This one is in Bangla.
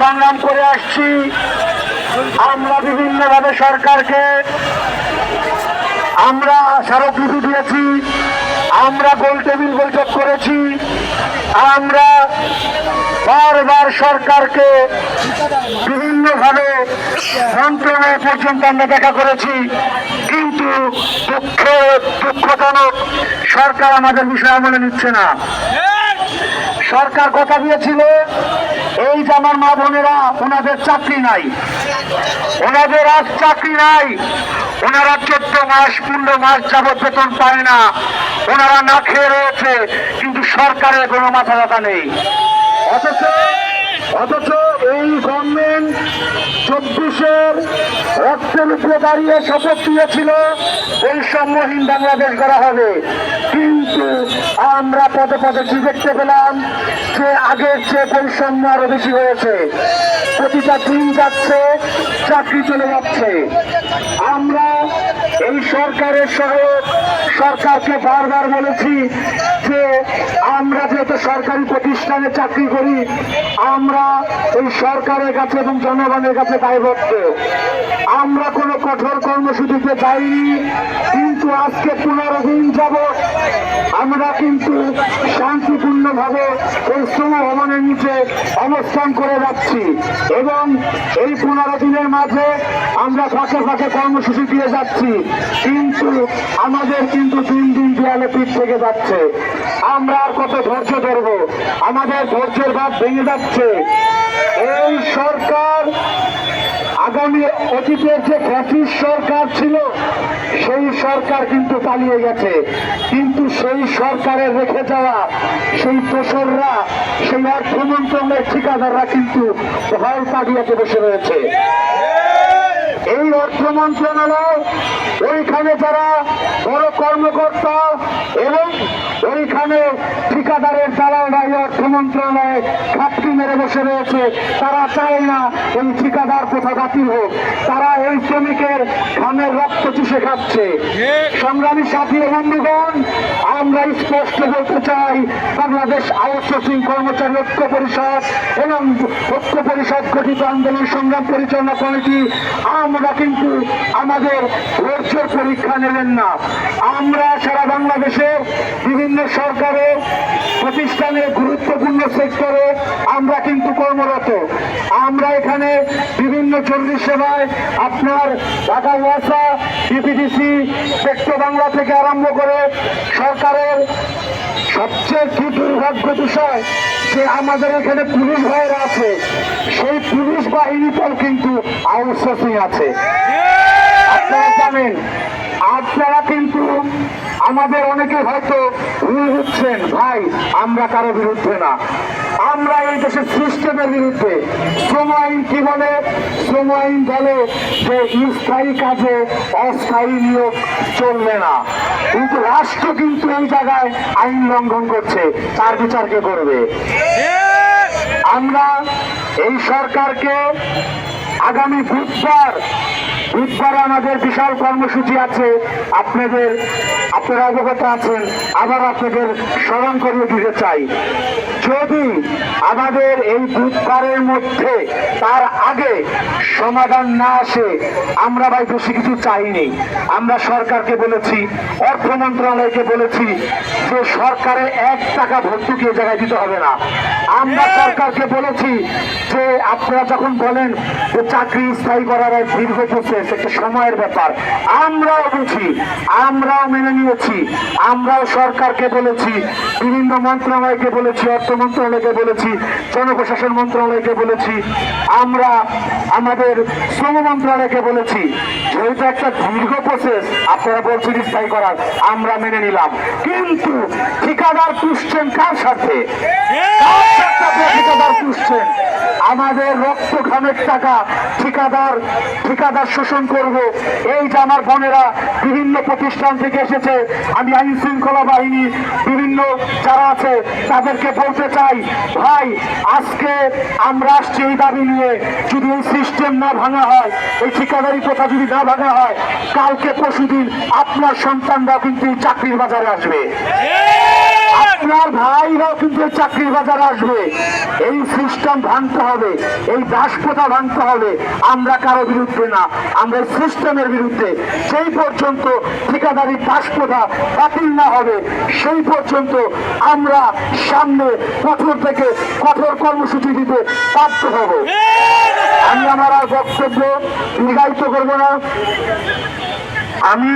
সংগ্রাম করে আসছি। আমরা বিভিন্নভাবে সরকারকে, আমরা স্মারকলিপি দিয়েছি, আমরা গোল টেবিল বৈঠক করেছি, আমরা বারবার সরকারকে বিভিন্নভাবে মন্ত্রণালয় পর্যন্ত আমরা দেখা করেছি, কিন্তু দুঃখ, দুঃখজনক সরকার আমাদের বিষয় আমলে নিচ্ছে না। সরকার কথা দিয়েছিল এই যে আমার মা বোনেরা, ওনাদের চাকরি নাই। ওনাদের আজ চাকরি নাই। ওনারা চোদ্দ মাস, পনেরো মাস যাবৎ বেতন পায় না। ওনারা না খেয়ে রয়েছে, কিন্তু সরকারের কোনো মাথা ব্যথা নেই। অথচ অথচ এই গভর্নমেন্ট চব্বিশের রক্তের উপরে দাঁড়িয়ে শপথ দিয়েছিল বৈষম্যহীন বাংলাদেশ গড়া হবে। কিন্তু আমরা পদে পদে কি দেখতে পেলাম? যে আগের চেয়ে বৈষম্য আরও বেশি হয়েছে। প্রতিটা দিন যাচ্ছে, চাকরি চলে যাচ্ছে। আমরা এই সরকারের সহায়ক সরকারকে বারবার বলেছি যে সরকারি প্রতিষ্ঠানে চাকরি করি, আমরা এই সরকারের কাছে এবং জনগণের কাছে দায়বদ্ধ। আমরা কোনো কঠোর কর্মসূচিতে যাইনি, কিন্তু আজকে পনেরো দিন যাব আমরা কিন্তু শান্তিপূর্ণভাবে এই শ্রম ভবনের নিচে অবস্থান করে যাচ্ছি এবং এই পনেরো দিনের মাঝে আমরা ফাঁকে ফাঁকে কর্মসূচি দিয়ে যাচ্ছি, কিন্তু আমাদের কিন্তু দিন দিন দেয়ালে পিঠ থেকে যাচ্ছে। আমরা আর কত ধৈর্য ধরবো আমাদের ধৈর্যের ভাব ভেঙে যাচ্ছে। এই সরকার আগামী অতীতের যে ফ্যাসিস সরকার ছিল, সেই সরকার কিন্তু পালিয়ে গেছে। কিন্তু সেই সরকারের রেখে যাওয়া সেই দোসররা, সেই অর্থ মন্ত্রণালয়ের ঠিকাদাররা কিন্তু ভয় পাড়িয়াতে বসে রয়েছে। এই অর্থ মন্ত্রণালয়, ওইখানে যারা বড় কর্মকর্তা এবং ওইখানে ঠিকাদারের দালালরা এই অর্থ মন্ত্রণালয়ে খাপটি মেরে বসে রয়েছে, তারা চায় না এই ঠিকাদার কোথা বাতিল হোক। তারা এই শ্রমিকের খামের রক্ত চুষে খাচ্ছে। সংগ্রামী সাথী বন্ধুগণ, আমরা স্পষ্ট বলতে চাই, বাংলাদেশ আউটসোর্সিং কর্মচারী ঐক্য পরিষদ এবং ঐক্য পরিষদ গঠিত আন্দোলন সংগ্রাম পরিচালনা কমিটি আমরা কিন্তু আমাদের ধৈর্যের পরীক্ষা নেবেন না। আমরা সারা বাংলাদেশে বিভিন্ন সরকারের প্রতিষ্ঠানে গুরুত্বপূর্ণ সেক্টরে আমরা কিন্তু কর্মরত। আমরা এখানে বিভিন্ন জরুরি সেবায় আপনার ঢাকা ওয়াসা ডিপিডিসি পেট্রো বাংলা থেকে আরম্ভ করে সরকারের সবচেয়ে কি দুর্ভাগ্য বিষয় যে আমাদের এখানে পুলিশ ভাইয়েরা আছে। সেই পুলিশ বাহিনীটাও কিন্তু আউটসোর্সিং আছে। আপনারা জানেন আপনারা কিন্তু আমাদের অনেকে হয়তো ভুল হচ্ছেন ভাই, আমরা কারও বিরুদ্ধে না। আমরা এই দেশের সিস্টেমের বিরুদ্ধে। শ্রম আইন কি বলে? শ্রম আইন বলে যে স্থায়ী কাজে অস্থায়ী নিয়োগ চলবে না। কিন্তু রাষ্ট্র কিন্তু এই জায়গায় আইন লঙ্ঘন করছে। তার বিচারকে করবে? আমরা এই সরকারকে আগামী বুধবার বুধবার আমাদের বিশাল কর্মসূচি আছে। আপনাদের আপনারা অবগত আছেন। আবার আপনাদের স্মরণ করিয়ে দিতে চাই। যদি আমাদের এই বুধবারের মধ্যে তার আগে সমাধান না আসে, আমরা ভাই বেশি কিছু চাইনি। আমরা সরকারকে বলেছি, অর্থ মন্ত্রণালয়কে বলেছি যে সরকারে এক টাকা ভর্তুকি জায়গায় দিতে হবে না। আমরা সরকারকে বলেছি যে আপনারা যখন বলেন যে চাকরি স্থায়ী করার দীর্ঘ প্রসেস একটা সময়ের ব্যাপার, আমরাও বুঝি, আমরাও মেনে নিয়েছি, আমরাও সরকারকে বলেছি, বিভিন্ন মন্ত্রণালয়কে বলেছি, অর্থ মন্ত্রণালয়কে বলেছি, জনপ্রশাসন মন্ত্রণালয়কে বলেছি, আমরা আমাদের শ্রম মন্ত্রণালয়কে বলেছি, যেহেতু একটা দীর্ঘ প্রসেস আপনারা বলছেন স্থায়ী করার, আমরা মেনে নিলাম। কিন্তু ঠিকাদার পুষছেন কার সাথে ঠিকাদার পুষছেন? আমাদের রক্ত ঘামের টাকা ঠিকাদার ঠিকাদার শোষণ করব। এই যে আমার বোনেরা বিভিন্ন প্রতিষ্ঠান থেকে এসেছে, আমি আইন শৃঙ্খলা বাহিনী, বিভিন্ন যারা আছে, তাদেরকে বলতে চাই, ভাই, আজকে আমরা আসছি এই দাবি নিয়ে। যদি এই সিস্টেম না ভাঙা হয়, এই ঠিকাদারি প্রথা যদি না ভাঙা হয়, কালকে পরশুদিন আপনার সন্তানরা কিন্তু চাকরির বাজারে আসবে। আপনার ভাইরাও কিন্তু চাকরির বাজার আসবে। এই সিস্টেম ভাঙতে হবে, এই দাসপ্রথা ভাঙতে হবে। আমরা কারও বিরুদ্ধে না, আমরা সিস্টেমের বিরুদ্ধে। সেই পর্যন্ত ঠিকাদারি দাসপ্রথা বাতিল না হবে, সেই পর্যন্ত আমরা সামনে কঠোর থেকে কঠোর কর্মসূচি দিতে বাধ্য হব। আমি আমার আর বক্তব্য দীর্ঘায়িত করব না। আমি